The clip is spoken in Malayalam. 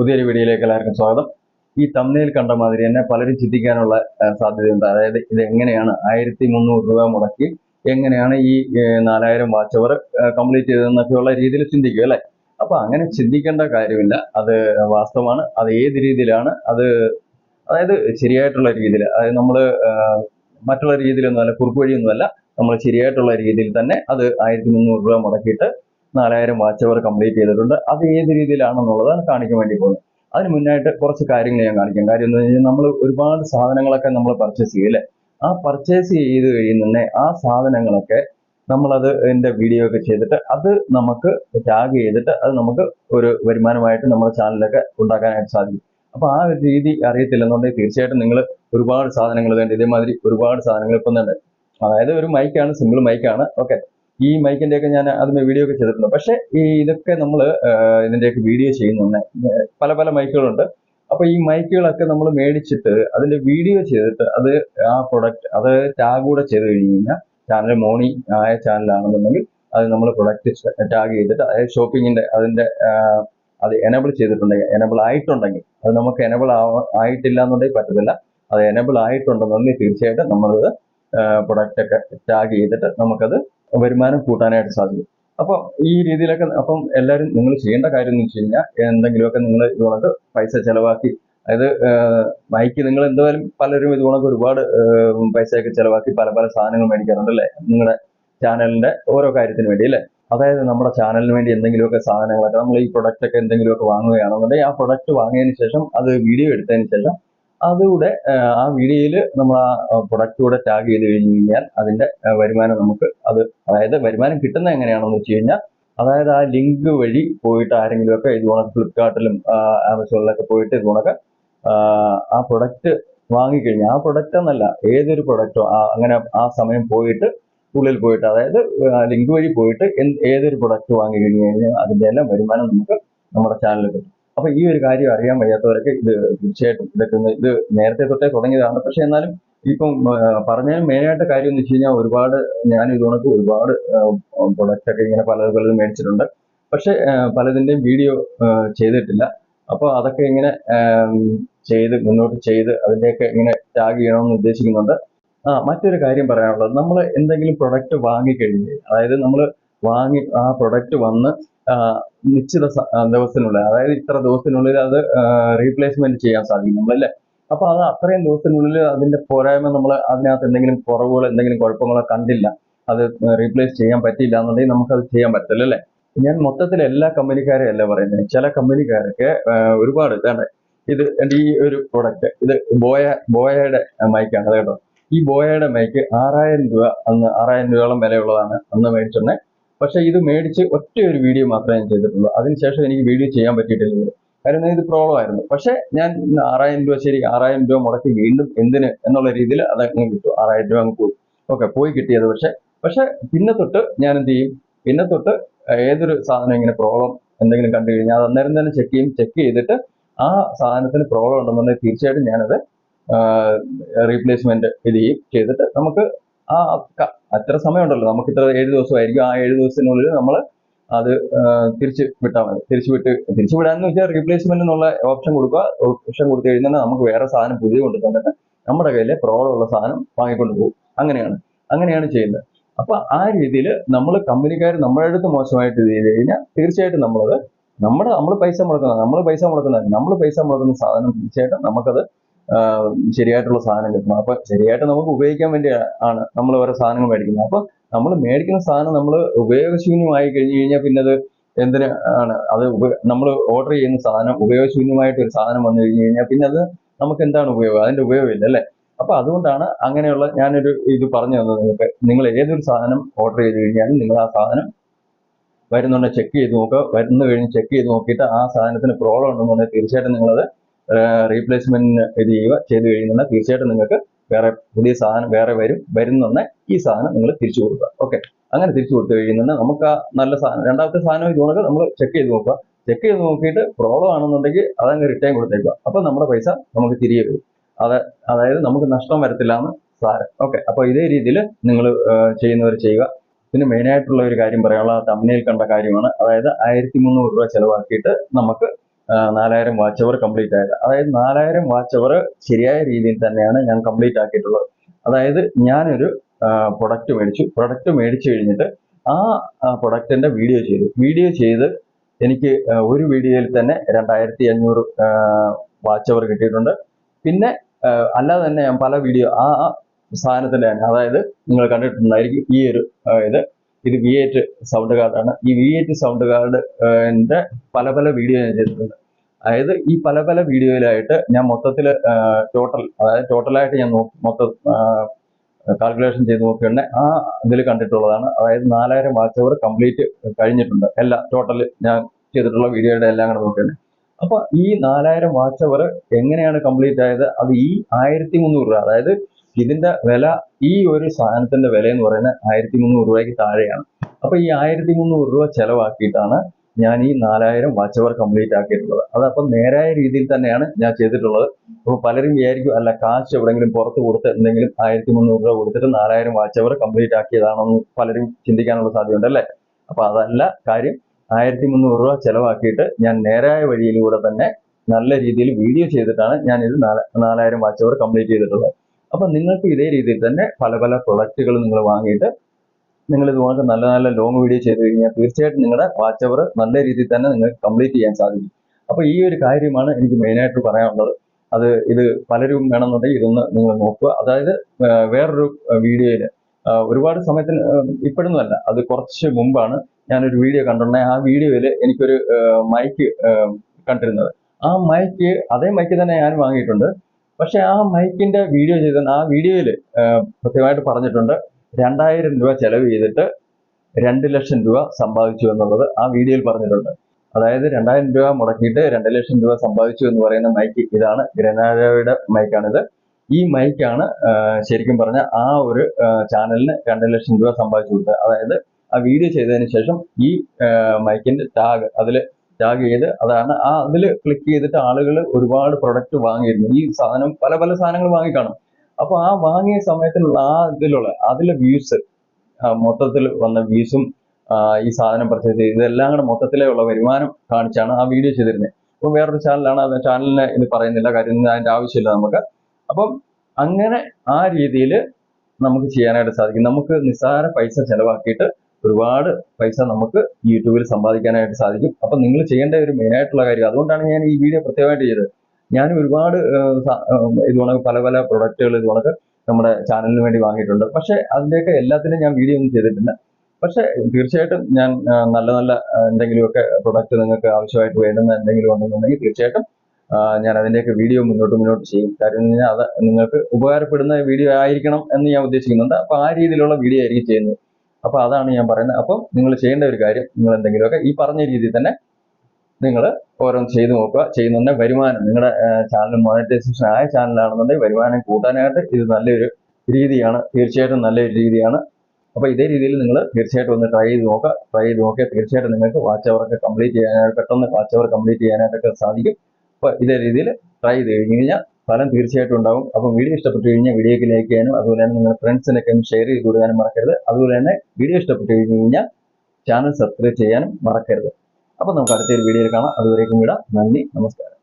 പുതിയൊരു വീഡിയോയിലേക്ക് എല്ലാവർക്കും സ്വാഗതം. ഈ തമ്മിൽ കണ്ട മാതിരി തന്നെ പലരും ചിന്തിക്കാനുള്ള സാധ്യതയുണ്ട്. അതായത് ഇത് എങ്ങനെയാണ് ആയിരത്തി മുന്നൂറ് രൂപ മുടക്കി എങ്ങനെയാണ് ഈ നാലായിരം വാച്ച് അവർ കംപ്ലീറ്റ് ചെയ്തതെന്നൊക്കെയുള്ള രീതിയിൽ ചിന്തിക്കും അല്ലേ? അപ്പൊ അങ്ങനെ ചിന്തിക്കേണ്ട കാര്യമില്ല. അത് വാസ്തവമാണ്. അത് ഏത് രീതിയിലാണ്? അത് അതായത് ശരിയായിട്ടുള്ള രീതിയിൽ അതായത് നമ്മൾ മറ്റുള്ള രീതിയിലൊന്നുമല്ല കുറുക്ക് വഴിയൊന്നുമല്ല. നമ്മൾ ശരിയായിട്ടുള്ള രീതിയിൽ തന്നെ അത് ആയിരത്തി മുന്നൂറ് രൂപ മുടക്കിയിട്ട് നാലായിരം വാച്ച് അവർ കംപ്ലീറ്റ് ചെയ്തിട്ടുണ്ട്. അത് ഏത് രീതിയിലാണെന്നുള്ളതാണ് കാണിക്കാൻ വേണ്ടി പോകുന്നത് അതിന് മുന്നായിട്ട് കുറച്ച് കാര്യങ്ങൾ ഞാൻ കാണിക്കാം. കാര്യം എന്ന് കഴിഞ്ഞാൽ നമ്മൾ ഒരുപാട് സാധനങ്ങളൊക്കെ നമ്മൾ പർച്ചേസ് ചെയ്യും അല്ലേ? ആ പർച്ചേസ് ചെയ്ത് കഴിയുന്ന ആ സാധനങ്ങളൊക്കെ നമ്മളത് എന്റെ വീഡിയോ ഒക്കെ ചെയ്തിട്ട് അത് നമുക്ക് ടാഗ് ചെയ്തിട്ട് അത് നമുക്ക് ഒരു വരുമാനമായിട്ട് നമ്മുടെ ചാനലിലൊക്കെ ഉണ്ടാക്കാനായിട്ട് സാധിക്കും. അപ്പൊ ആ ഒരു രീതി അറിയത്തില്ലെന്നുണ്ടെങ്കിൽ തീർച്ചയായിട്ടും നിങ്ങൾ ഒരുപാട് സാധനങ്ങൾ വേണ്ട. ഇതേമാതിരി ഒരുപാട് സാധനങ്ങൾ ഇപ്പം തന്നെ. അതായത് ഒരു മൈക്കാണ് സിമ്പിൾ മൈക്കാണ് ഓക്കെ ഈ മൈക്കിന്റെ ഒക്കെ ഞാൻ അതിന്റെ വീഡിയോ ഒക്കെ ചെയ്തിട്ടുണ്ട്. പക്ഷെ ഈ ഇതൊക്കെ നമ്മൾ ഇതിന്റെയൊക്കെ വീഡിയോ ചെയ്യുന്നുണ്ട് പല പല മൈക്കുകളുണ്ട്. അപ്പോൾ ഈ മൈക്കുകളൊക്കെ നമ്മൾ മേടിച്ചിട്ട് അതിന്റെ വീഡിയോ ചെയ്തിട്ട് അത് ആ പ്രൊഡക്റ്റ് അത് ടാഗ് കൂടെ ചെയ്ത് കഴിഞ്ഞ് കഴിഞ്ഞാൽ ചാനൽ മോണി ആയ ചാനലാണെന്നുണ്ടെങ്കിൽ അത് നമ്മൾ പ്രൊഡക്റ്റ് ടാഗ് ചെയ്തിട്ട് അതായത് ഷോപ്പിങ്ങിന്റെ അതിന്റെ അത് എനബിൾ ചെയ്തിട്ടുണ്ടെങ്കിൽ എനബിൾ ആയിട്ടുണ്ടെങ്കിൽ അത് നമുക്ക് എനബിൾ ആയിട്ടില്ല എന്നുണ്ടെങ്കിൽ പറ്റത്തില്ല. അത് എനബിൾ ആയിട്ടുണ്ടെന്നുണ്ടെങ്കിൽ തീർച്ചയായിട്ടും നമ്മളത് പ്രൊഡക്റ്റ് ഒക്കെ ടാഗ് ചെയ്തിട്ട് നമുക്കത് വരുമാനം കൂട്ടാനായിട്ട് സാധിക്കും. അപ്പം ഈ രീതിയിലൊക്കെ അപ്പം എല്ലാവരും നിങ്ങൾ ചെയ്യേണ്ട കാര്യം എന്ന് വെച്ച് കഴിഞ്ഞാൽ എന്തെങ്കിലുമൊക്കെ നിങ്ങൾ ഇതുകൊണ്ട് പൈസ ചിലവാക്കി അതായത് മൈക്ക് നിങ്ങൾ എന്തായാലും പലരും ഇതുകൊണ്ടൊക്കെ ഒരുപാട് പൈസയൊക്കെ ചിലവാക്കി പല പല സാധനങ്ങൾ മേടിക്കാറുണ്ട് അല്ലേ? നിങ്ങളുടെ ചാനലിന്റെ ഓരോ കാര്യത്തിന് വേണ്ടി അല്ലേ? അതായത് നമ്മുടെ ചാനലിന് വേണ്ടി എന്തെങ്കിലുമൊക്കെ സാധനങ്ങളൊക്കെ നമ്മൾ ഈ പ്രൊഡക്റ്റ് ഒക്കെ എന്തെങ്കിലുമൊക്കെ വാങ്ങുകയാണെന്നുണ്ടെങ്കിൽ ആ പ്രൊഡക്റ്റ് വാങ്ങിയതിന് ശേഷം അത് വീഡിയോ എടുത്തതിന് ശേഷം അതുകൂടെ ആ വീഡിയോയിൽ നമ്മൾ ആ പ്രൊഡക്റ്റ് കൂടെ ടാഗ് ചെയ്ത് കഴിഞ്ഞ് കഴിഞ്ഞാൽ അതിന്റെ വരുമാനം നമുക്ക് അത് അതായത് വരുമാനം കിട്ടുന്നത് എങ്ങനെയാണെന്ന് വെച്ച് കഴിഞ്ഞാൽ അതായത് ആ ലിങ്ക് വഴി പോയിട്ട് ആരെങ്കിലുമൊക്കെ ഇതുപോലെ ഫ്ലിപ്കാർട്ടിലും ആമസോണിലൊക്കെ പോയിട്ട് ഇതുപോലൊക്കെ ആ പ്രൊഡക്റ്റ് വാങ്ങിക്കഴിഞ്ഞാൽ ആ പ്രൊഡക്റ്റ് എന്നല്ല ഏതൊരു പ്രൊഡക്റ്റോ അങ്ങനെ ആ സമയം പോയിട്ട് ഉള്ളിൽ പോയിട്ട് അതായത് ലിങ്ക് വഴി പോയിട്ട് ഏതൊരു പ്രൊഡക്റ്റ് വാങ്ങി കഴിഞ്ഞ് കഴിഞ്ഞാൽ അതിന്റെ എല്ലാം വരുമാനം നമുക്ക് നമ്മുടെ ചാനലിൽ കിട്ടും. അപ്പൊ ഈ ഒരു കാര്യം അറിയാൻ വയ്യാത്തവരൊക്കെ ഇത് തീർച്ചയായിട്ടും ഇതൊക്കെ ഇത് നേരത്തെ തൊട്ടേ തുടങ്ങിയതാണ്. പക്ഷെ എന്നാലും ഇപ്പം പറഞ്ഞ മെയിനായിട്ട് കാര്യം എന്ന് വെച്ച് കഴിഞ്ഞാൽ ഒരുപാട് ഞാൻ ഇതുകൊണ്ട് ഒരുപാട് പ്രൊഡക്റ്റ് ഒക്കെ ഇങ്ങനെ പല പലതും മേടിച്ചിട്ടുണ്ട്. പക്ഷെ പലതിന്റെയും വീഡിയോ ചെയ്തിട്ടില്ല. അപ്പോൾ അതൊക്കെ ഇങ്ങനെ ചെയ്ത് മുന്നോട്ട് ചെയ്ത് അതിന്റെയൊക്കെ ഇങ്ങനെ ടാഗ് ചെയ്യണമെന്ന് ഉദ്ദേശിക്കുന്നുണ്ട്. ആ മറ്റൊരു കാര്യം പറയാനുള്ളത് നമ്മൾ എന്തെങ്കിലും പ്രൊഡക്റ്റ് വാങ്ങിക്കഴിഞ്ഞ് അതായത് നമ്മൾ വാങ്ങി ആ പ്രൊഡക്റ്റ് വന്ന് നിശ്ചിത ദിവസത്തിനുള്ളിൽ അതായത് ഇത്ര ദിവസത്തിനുള്ളിൽ അത് റീപ്ലേസ്മെന്റ് ചെയ്യാൻ സാധിക്കും അല്ലേ അപ്പൊ അത് അത്രയും ദിവസത്തിനുള്ളിൽ അതിന്റെ പോരായ്മ നമ്മൾ അതിനകത്ത് എന്തെങ്കിലും കുറവുകൾ എന്തെങ്കിലും കുഴപ്പങ്ങളോ കണ്ടില്ല. അത് റീപ്ലേസ് ചെയ്യാൻ പറ്റിയില്ല എന്നുണ്ടെങ്കിൽ നമുക്കത് ചെയ്യാൻ പറ്റില്ല അല്ലേ ഞാൻ മൊത്തത്തിൽ എല്ലാ കമ്പനിക്കാരും അല്ല പറയുന്നത്? ചില കമ്പനിക്കാരൊക്കെ ഒരുപാട് ഇതാണ്. ഇത് ഈ ഒരു പ്രൊഡക്റ്റ് ഇത് ബോയ ബോയയുടെ മൈക്കാണ് കേട്ടോ. ഈ ബോയയുടെ മൈക്ക് ആറായിരം രൂപ അന്ന് ആറായിരം രൂപയോളം വിലയുള്ളതാണ് അന്ന് മേടിച്ചോണ്ടേ പക്ഷെ ഇത് മേടിച്ച് ഒറ്റ ഒരു വീഡിയോ മാത്രമേ ഞാൻ ചെയ്തിട്ടുള്ളൂ. അതിനുശേഷം എനിക്ക് വീഡിയോ ചെയ്യാൻ പറ്റിയിട്ടില്ല. കാരണം ഇത് പ്രോബ്ലം ആയിരുന്നു. പക്ഷേ ഞാൻ ആറായിരം രൂപ ശരി ആറായിരം രൂപ മുടക്കി വീണ്ടും എന്തിന് എന്നുള്ള രീതിയിൽ അത് അങ്ങ് കിട്ടും. ആറായിരം രൂപ അങ്ങ് പോയി. ഓക്കെ പോയി കിട്ടിയത് പക്ഷേ പക്ഷേ പിന്നെ തൊട്ട് ഞാൻ എന്ത് ചെയ്യും? പിന്നെ തൊട്ട് ഏതൊരു സാധനം ഇങ്ങനെ പ്രോബ്ലം എന്തെങ്കിലും കണ്ടു കഴിഞ്ഞാൽ അത് അന്നേരം തന്നെ ചെക്ക് ചെയ്യും. ചെക്ക് ചെയ്തിട്ട് ആ സാധനത്തിന് പ്രോബ്ലം ഉണ്ടെന്നുണ്ടെങ്കിൽ തീർച്ചയായിട്ടും ഞാനത് റീപ്ലേസ്മെന്റ് ഇത് ചെയ്യും. ചെയ്തിട്ട് നമുക്ക് ആ അത്ര സമയമുണ്ടല്ലോ. നമുക്ക് ഇത്ര ഏഴ് ദിവസമായിരിക്കും. ആ ഏഴ് ദിവസത്തിനുള്ളിൽ നമ്മൾ അത് തിരിച്ച് വിട്ടാൽ മതി. തിരിച്ചു വിട്ട് തിരിച്ചു വിടാന്ന് വെച്ചാൽ റീപ്ലേസ്മെന്റ് എന്നുള്ള ഓപ്ഷൻ കൊടുക്കുക. ഓപ്ഷൻ കൊടുത്തു കഴിഞ്ഞാൽ നമുക്ക് വേറെ സാധനം പുതിയ കൊണ്ടു തന്നിട്ട് നമ്മുടെ കയ്യിലെ പ്രോബ്ലം ഉള്ള സാധനം വാങ്ങിക്കൊണ്ട് പോകും. അങ്ങനെയാണ്. അങ്ങനെയാണ് ചെയ്യുന്നത്. അപ്പൊ ആ രീതിയിൽ നമ്മൾ കമ്പനിക്കാർ നമ്മുടെ അടുത്ത് മോശമായിട്ട് ചെയ്ത് കഴിഞ്ഞാൽ തീർച്ചയായിട്ടും നമ്മളത് നമ്മുടെ നമ്മൾ പൈസ മുടക്കുന്ന നമ്മൾ പൈസ മുടക്കുന്ന നമ്മൾ പൈസ മുടക്കുന്ന സാധനം തീർച്ചയായിട്ടും നമുക്കത് ശരിയായിട്ടുള്ള സാധനം കിട്ടണം. അപ്പൊ ശരിയായിട്ട് നമുക്ക് ഉപയോഗിക്കാൻ വേണ്ടി ആണ് നമ്മൾ ഓരോ സാധനങ്ങൾ മേടിക്കുന്നത്. അപ്പൊ നമ്മൾ മേടിക്കുന്ന സാധനം നമ്മൾ ഉപയോഗശൂന്യമായി കഴിഞ്ഞു കഴിഞ്ഞാൽ പിന്നെ അത് എന്തിനാണ് അത് നമ്മൾ ഓർഡർ ചെയ്യുന്ന സാധനം ഉപയോഗശൂന്യമായിട്ട് ഒരു സാധനം വന്നു കഴിഞ്ഞു കഴിഞ്ഞാൽ പിന്നെ അത് നമുക്ക് എന്താണ് ഉപയോഗം? അതിന്റെ ഉപയോഗമില്ല അല്ലേ? അപ്പൊ അതുകൊണ്ടാണ് അങ്ങനെയുള്ള ഞാനൊരു ഇത് പറഞ്ഞു തന്നത്. നിങ്ങൾക്ക് നിങ്ങൾ ഏതൊരു സാധനം ഓർഡർ ചെയ്ത് കഴിഞ്ഞാലും നിങ്ങൾ ആ സാധനം വരുന്നുണ്ട് ചെക്ക് ചെയ്ത് നോക്കുക. വരുന്ന കഴിഞ്ഞ് ചെക്ക് ചെയ്ത് നോക്കിയിട്ട് ആ സാധനത്തിന് പ്രോബ്ലം ഉണ്ടെന്നുണ്ടെങ്കിൽ തീർച്ചയായിട്ടും നിങ്ങളത് റീപ്ലേസ്മെന്റിന് ഇത് ചെയ്യുക ചെയ്ത് കഴിയുന്നുണ്ടെങ്കിൽ തീർച്ചയായിട്ടും നിങ്ങൾക്ക് വേറെ പുതിയ സാധനം വേറെ വരും വരുന്നൊന്നെ ഈ സാധനം നിങ്ങൾ തിരിച്ചു കൊടുക്കുക. ഓക്കെ അങ്ങനെ തിരിച്ചു കൊടുത്തു കഴിയുന്നുണ്ടെങ്കിൽ നമുക്ക് ആ നല്ല സാധനം രണ്ടാമത്തെ സാധനം ഇതുകൊണ്ട് നമ്മൾ ചെക്ക് ചെയ്ത് നോക്കുക. ചെക്ക് ചെയ്ത് നോക്കിയിട്ട് പ്രോബ്ലം ആണെന്നുണ്ടെങ്കിൽ അതങ്ങ് റിട്ടേൺ കൊടുത്തേക്കുക. അപ്പൊ നമ്മുടെ പൈസ നമുക്ക് തിരികെ വരും. അത് അതായത് നമുക്ക് നഷ്ടം വരത്തില്ല എന്ന് സാരം. ഓക്കെ അപ്പൊ ഇതേ രീതിയിൽ നിങ്ങൾ ചെയ്യുന്നവർ ചെയ്യുക. പിന്നെ മെയിനായിട്ടുള്ള ഒരു കാര്യം പറയാനുള്ള തമ്മിൽ കണ്ട കാര്യമാണ്. അതായത് ആയിരത്തി മുന്നൂറ് രൂപ ചിലവാക്കിയിട്ട് നമുക്ക് നാലായിരം വാച്ച് അവർ കംപ്ലീറ്റ് ആയത്. അതായത് നാലായിരം വാച്ച് അവർ ശരിയായ രീതിയിൽ തന്നെയാണ് ഞാൻ കംപ്ലീറ്റ് ആക്കിയിട്ടുള്ളത്. അതായത് ഞാനൊരു പ്രൊഡക്റ്റ് മേടിച്ചു. പ്രൊഡക്റ്റ് മേടിച്ചു കഴിഞ്ഞിട്ട് ആ പ്രൊഡക്റ്റിന്റെ വീഡിയോ ചെയ്തു. വീഡിയോ ചെയ്ത് എനിക്ക് ഒരു വീഡിയോയിൽ തന്നെ രണ്ടായിരത്തി അഞ്ഞൂറ് വാച്ച് അവർ കിട്ടിയിട്ടുണ്ട്. പിന്നെ അല്ലാതെ തന്നെ ഞാൻ പല വീഡിയോ ആ സാധനത്തിന്റെ തന്നെ അതായത് നിങ്ങൾ കണ്ടിട്ടുണ്ടായിരിക്കും ഈ ഒരു ഇത്. ഇത് വി എയ്റ്റ് സൗണ്ട് കാർഡാണ് ഈ വി എയ്റ്റ് സൗണ്ട് കാർഡിന്റെ പല പല വീഡിയോ ഞാൻ ചെയ്തിട്ടുണ്ട്. അതായത് ഈ പല പല വീഡിയോയിലായിട്ട് ഞാൻ മൊത്തത്തിൽ ടോട്ടൽ അതായത് ടോട്ടലായിട്ട് ഞാൻ മൊത്തം കാൽക്കുലേഷൻ ചെയ്ത് നോക്കുകയാണെങ്കിൽ ആ ഇതിൽ കണ്ടിട്ടുള്ളതാണ്. അതായത് നാലായിരം വാച്ച് അവർ കംപ്ലീറ്റ് കഴിഞ്ഞിട്ടുണ്ട്. എല്ലാം ടോട്ടൽ ഞാൻ ചെയ്തിട്ടുള്ള വീഡിയോയുടെ എല്ലാം കൂടെ നോക്കുകയാണെങ്കിൽ അപ്പൊ ഈ നാലായിരം വാച്ച് അവർ എങ്ങനെയാണ് കംപ്ലീറ്റ് ആയത്? അത് ഈ ആയിരത്തി മുന്നൂറ് രൂപ അതായത് ഇതിന്റെ വില ഈ ഒരു സാധനത്തിന്റെ വില എന്ന് പറയുന്നത് ആയിരത്തി മുന്നൂറ് രൂപയ്ക്ക് താഴെയാണ്. അപ്പൊ ഈ ആയിരത്തി മുന്നൂറ് രൂപ ചെലവാക്കിയിട്ടാണ് ഞാൻ ഈ നാലായിരം വാച്ച് അവർ കംപ്ലീറ്റ് ആക്കിയിട്ടുള്ളത്. അതപ്പം നേരായ രീതിയിൽ തന്നെയാണ് ഞാൻ ചെയ്തിട്ടുള്ളത്. അപ്പോൾ പലരും വിചാരിക്കും അല്ല കാശ് എവിടെയെങ്കിലും പുറത്ത് കൊടുത്ത് എന്തെങ്കിലും ആയിരത്തി മുന്നൂറ് രൂപ കൊടുത്തിട്ട് നാലായിരം വാച്ച് അവർ കംപ്ലീറ്റ് ആക്കിയതാണെന്ന് പലരും ചിന്തിക്കാനുള്ള സാധ്യതയുണ്ട് അല്ലേ? അപ്പൊ അതല്ല കാര്യം. ആയിരത്തി മുന്നൂറ് രൂപ ചെലവാക്കിയിട്ട് ഞാൻ നേരായ വഴിയിലൂടെ തന്നെ നല്ല രീതിയിൽ വീഡിയോ ചെയ്തിട്ടാണ് ഞാൻ ഇത് നാല- നാലായിരം വാച്ച് അവർ കംപ്ലീറ്റ് ചെയ്തിട്ടുള്ളത്. അപ്പൊ നിങ്ങൾക്ക് ഇതേ രീതിയിൽ തന്നെ പല പല പ്രൊഡക്റ്റുകൾ നിങ്ങൾ വാങ്ങിയിട്ട് നിങ്ങൾ ഇതുപോലെ നല്ല നല്ല ലോങ് വീഡിയോ ചെയ്ത് കഴിഞ്ഞാൽ തീർച്ചയായിട്ടും നിങ്ങളുടെ വാച്ച് അവർ നല്ല രീതിയിൽ തന്നെ നിങ്ങൾക്ക് കംപ്ലീറ്റ് ചെയ്യാൻ സാധിക്കും. അപ്പൊ ഈ ഒരു കാര്യമാണ് എനിക്ക് മെയിനായിട്ട് പറയാനുള്ളത്. അത് ഇത് പലരും വേണമെന്നുണ്ടെങ്കിൽ ഇതൊന്ന് നിങ്ങൾ നോക്കുക. അതായത് വേറൊരു വീഡിയോയിൽ ഒരുപാട് സമയത്തിന് ഇപ്പോഴൊന്നുമല്ല അത് കുറച്ച് മുമ്പാണ് ഞാനൊരു വീഡിയോ കണ്ടിട്ടുണ്ടെ ആ വീഡിയോയിൽ എനിക്കൊരു മൈക്ക് കണ്ടിരുന്നത്. ആ മൈക്ക് അതേ മൈക്ക് തന്നെ ഞാൻ വാങ്ങിയിട്ടുണ്ട്. പക്ഷെ ആ മൈക്കിന്റെ വീഡിയോ ചെയ്ത ആ വീഡിയോയിൽ കൃത്യമായിട്ട് പറഞ്ഞിട്ടുണ്ട് രണ്ടായിരം രൂപ ചെലവ് ചെയ്തിട്ട് രണ്ട് ലക്ഷം രൂപ സമ്പാദിച്ചു എന്നുള്ളത് ആ വീഡിയോയിൽ പറഞ്ഞിട്ടുണ്ട്. അതായത് രണ്ടായിരം രൂപ മുടക്കിയിട്ട് രണ്ട് ലക്ഷം രൂപ സമ്പാദിച്ചു എന്ന് പറയുന്ന മൈക്ക് ഇതാണ് ഗ്രനാരയുടെ മൈക്കാണിത്. ഈ മൈക്കാണ് ശരിക്കും പറഞ്ഞ ആ ഒരു ചാനലിന് രണ്ട് ലക്ഷം രൂപ സമ്പാദിച്ചു കൊടുത്തത്. അതായത് ആ വീഡിയോ ചെയ്തതിന് ശേഷം ഈ മൈക്കിന്റെ ടാഗ് അതിൽ ടാഗ് ചെയ്ത് അതാണ് ആ അതിൽ ക്ലിക്ക് ചെയ്തിട്ട് ആളുകൾ ഒരുപാട് പ്രൊഡക്റ്റ് വാങ്ങിയിരുന്നു. ഈ സാധനം പല പല സാധനങ്ങൾ വാങ്ങിക്കാണും. അപ്പൊ ആ വാങ്ങിയ സമയത്തിലുള്ള ആ ഇതിലുള്ള അതിലെ വ്യൂസ് മൊത്തത്തിൽ വന്ന വ്യൂസും ഈ സാധനം പർച്ചേസ് ചെയ്ത് ഇതെല്ലാം കൂടെ മൊത്തത്തിലേ ഉള്ള വരുമാനം കാണിച്ചാണ് ആ വീഡിയോ ചെയ്തിരുന്നത്. അപ്പോൾ വേറൊരു ചാനലാണ് അത് ചാനലിനെ ഇത് പറയുന്നില്ല കാര്യം അതിന്റെ ആവശ്യമില്ല നമുക്ക്. അപ്പം അങ്ങനെ ആ രീതിയിൽ നമുക്ക് ചെയ്യാനായിട്ട് സാധിക്കും. നമുക്ക് നിസ്സാര പൈസ ചെലവാക്കിയിട്ട് ഒരുപാട് പൈസ നമുക്ക് യൂട്യൂബിൽ സമ്പാദിക്കാനായിട്ട് സാധിക്കും. അപ്പം നിങ്ങൾ ചെയ്യേണ്ട ഒരു മെയിൻ ആയിട്ടുള്ള കാര്യം അതുകൊണ്ടാണ് ഞാൻ ഈ വീഡിയോ പ്രത്യേകമായിട്ട് ചെയ്തത്. ഞാൻ ഒരുപാട് ഇത് കണക്ക് പല പല പ്രൊഡക്റ്റുകൾ ഇതുകണക്ക് നമ്മുടെ ചാനലിന് വേണ്ടി വാങ്ങിയിട്ടുണ്ട്. പക്ഷെ അതിന്റെയൊക്കെ എല്ലാത്തിനും ഞാൻ വീഡിയോ ഒന്നും ചെയ്തിട്ടില്ല. പക്ഷെ തീർച്ചയായിട്ടും ഞാൻ നല്ല നല്ല എന്തെങ്കിലുമൊക്കെ പ്രൊഡക്റ്റ് നിങ്ങൾക്ക് ആവശ്യമായിട്ട് വേണ്ടുന്ന എന്തെങ്കിലും ഉണ്ടെന്നുണ്ടെങ്കിൽ തീർച്ചയായിട്ടും ഞാൻ അതിന്റെയൊക്കെ വീഡിയോ മുന്നോട്ട് മുന്നോട്ട് ചെയ്യും. കാര്യം അത് നിങ്ങൾക്ക് ഉപകാരപ്പെടുന്ന വീഡിയോ ആയിരിക്കണം എന്ന് ഞാൻ ഉദ്ദേശിക്കുന്നുണ്ട്. അപ്പോൾ ആ രീതിയിലുള്ള വീഡിയോ ആയിരിക്കും ചെയ്യുന്നത്. അപ്പൊ അതാണ് ഞാൻ പറയുന്നത്. അപ്പോൾ നിങ്ങൾ ചെയ്യേണ്ട ഒരു കാര്യം നിങ്ങൾ എന്തെങ്കിലുമൊക്കെ ഈ പറഞ്ഞ രീതിയിൽ തന്നെ നിങ്ങൾ ഓരോന്ന് ചെയ്തു നോക്കുക. ചെയ്യുന്നുണ്ടെ വരുമാനം നിങ്ങളുടെ ചാനൽ മോണിറ്റൈസേഷൻ ആയ ചാനലാണെന്നുണ്ടെങ്കിൽ വരുമാനം കൂട്ടാനായിട്ട് ഇത് നല്ലൊരു രീതിയാണ്. തീർച്ചയായിട്ടും നല്ലൊരു രീതിയാണ്. അപ്പൊ ഇതേ രീതിയിൽ നിങ്ങൾ തീർച്ചയായിട്ടും ഒന്ന് ട്രൈ ചെയ്ത് നോക്കുക. ട്രൈ ചെയ്ത് നോക്കിയാൽ തീർച്ചയായിട്ടും നിങ്ങൾക്ക് വാച്ച് അവറൊക്കെ കംപ്ലീറ്റ് ചെയ്യാനായിട്ട് പെട്ടെന്ന് വാച്ച് അവർ കംപ്ലീറ്റ് ചെയ്യാനായിട്ടൊക്കെ സാധിക്കും. അപ്പൊ ഇതേ രീതിയിൽ ട്രൈ ചെയ്ത് കഴിഞ്ഞ് കഴിഞ്ഞാൽ ഫലം തീർച്ചയായിട്ടും ഉണ്ടാവും. അപ്പൊ വീഡിയോ ഇഷ്ടപ്പെട്ടു കഴിഞ്ഞാൽ വീഡിയോക്ക് ലൈക്ക് ചെയ്യാനും അതുപോലെ തന്നെ നിങ്ങളുടെ ഫ്രണ്ട്സിനൊക്കെ ഒന്ന് ഷെയർ ചെയ്ത് കൊടുക്കാനും മറക്കരുത്. അതുപോലെ തന്നെ വീഡിയോ ഇഷ്ടപ്പെട്ടു കഴിഞ്ഞ് കഴിഞ്ഞാൽ ചാനൽ സബ്സ്ക്രൈബ് ചെയ്യാനും മറക്കരുത്. അപ്പൊ നമുക്ക് അടുത്തൊരു വീഡിയോയിൽ കാണാം. അതുവരേക്കും വിടാം. നന്ദി നമസ്കാരം.